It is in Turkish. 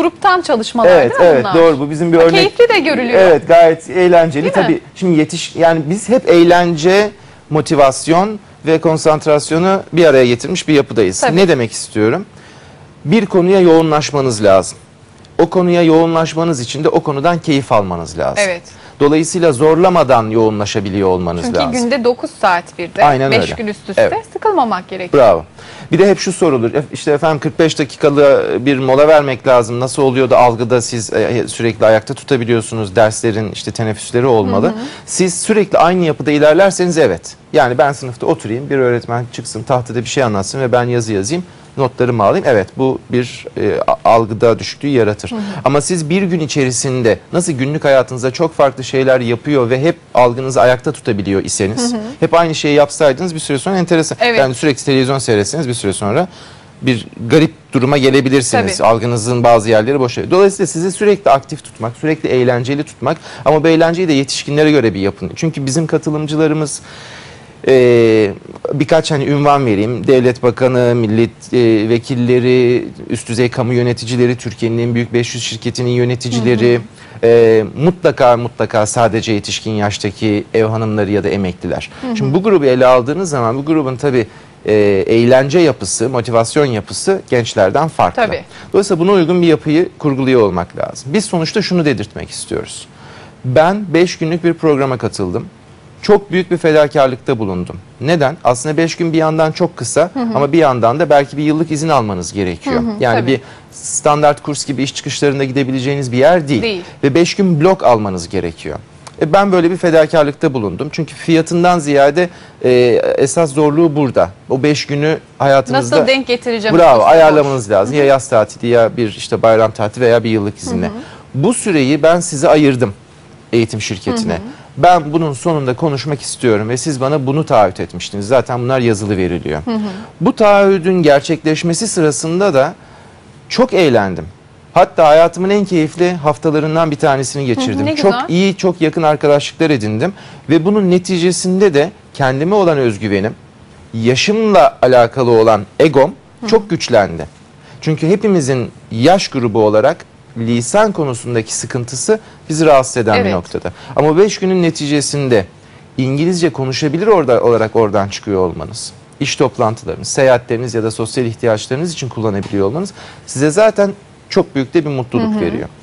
gruptan çalışmalar Evet, değil mi evet bunlar? doğru. Bu bizim bir örnek. Keyifli de görülüyor. Evet, gayet eğlenceli. Değil mi? Tabii şimdi yetiş yani biz hep eğlence, motivasyon ve konsantrasyonu bir araya getirmiş bir yapıdayız. Tabii. Ne demek istiyorum? Bir konuya yoğunlaşmanız lazım. O konuya yoğunlaşmanız için de o konudan keyif almanız lazım. Evet. Dolayısıyla zorlamadan yoğunlaşabiliyor olmanız Çünkü lazım. günde 9 saat bir de Aynen 5 öyle. gün üst üste Evet. sıkılmamak gerekiyor. Bravo. Bir de hep şu sorulur. E, İşte efendim 45 dakikalı bir mola vermek lazım. Nasıl oluyor da algıda siz e, sürekli ayakta tutabiliyorsunuz? Derslerin işte teneffüsleri olmalı. Siz sürekli aynı yapıda ilerlerseniz evet. Yani ben sınıfta oturayım, bir öğretmen çıksın, tahtada bir şey anlatsın ve ben yazı yazayım. Notlarımı alayım. Evet bu bir e, algıda düşüklüğü yaratır. Ama siz bir gün içerisinde nasıl günlük hayatınızda çok farklı şeyler yapıyor ve hep algınızı ayakta tutabiliyor iseniz, hep aynı şeyi yapsaydınız bir süre sonra enteresan. Evet. Yani sürekli televizyon seyretseniz bir süre sonra bir garip duruma gelebilirsiniz. Tabii. Algınızın bazı yerleri boş. Dolayısıyla sizi sürekli aktif tutmak, sürekli eğlenceli tutmak ama bu eğlenceyi de yetişkinlere göre bir yapın. Çünkü bizim katılımcılarımız e, birkaç hani ünvan vereyim. Devlet Bakanı, millet e, vekilleri, üst düzey kamu yöneticileri, Türkiye'nin en büyük 500 şirketinin yöneticileri, e, mutlaka mutlaka sadece yetişkin yaştaki ev hanımları ya da emekliler. Şimdi bu grubu ele aldığınız zaman bu grubun tabii e, eğlence yapısı, motivasyon yapısı gençlerden farklı. Tabii. Dolayısıyla buna uygun bir yapıyı kurguluyor olmak lazım. Biz sonuçta şunu dedirtmek istiyoruz. Ben 5 günlük bir programa katıldım. Çok büyük bir fedakarlıkta bulundum. Neden? Aslında 5 gün bir yandan çok kısa ama bir yandan da belki bir yıllık izin almanız gerekiyor. yani tabii. bir standart kurs gibi iş çıkışlarında gidebileceğiniz bir yer değil. Değil. Ve 5 gün blok almanız gerekiyor. E ben böyle bir fedakarlıkta bulundum. Çünkü fiyatından ziyade e, esas zorluğu burada. O 5 günü hayatınızda Nasıl denk getireceğim? Bravo ayarlamanız lazım. Ya yaz tatili ya bir işte bayram tatili veya bir yıllık izinle. Bu süreyi ben size ayırdım eğitim şirketine. Ben bunun sonunda konuşmak istiyorum ve siz bana bunu taahhüt etmiştiniz. Zaten bunlar yazılı veriliyor. Bu taahhüdün gerçekleşmesi sırasında da çok eğlendim. Hatta hayatımın en keyifli haftalarından bir tanesini geçirdim. ne çok güzel. iyi, çok yakın arkadaşlıklar edindim ve bunun neticesinde de kendime olan özgüvenim, yaşımla alakalı olan egom çok güçlendi. Çünkü hepimizin yaş grubu olarak lisan konusundaki sıkıntısı bizi rahatsız eden bir Evet. noktada. Ama 5 günün neticesinde İngilizce konuşabilir orada olarak oradan çıkıyor olmanız, iş toplantılarınız, seyahatleriniz ya da sosyal ihtiyaçlarınız için kullanabiliyor olmanız size zaten çok büyük de bir mutluluk veriyor.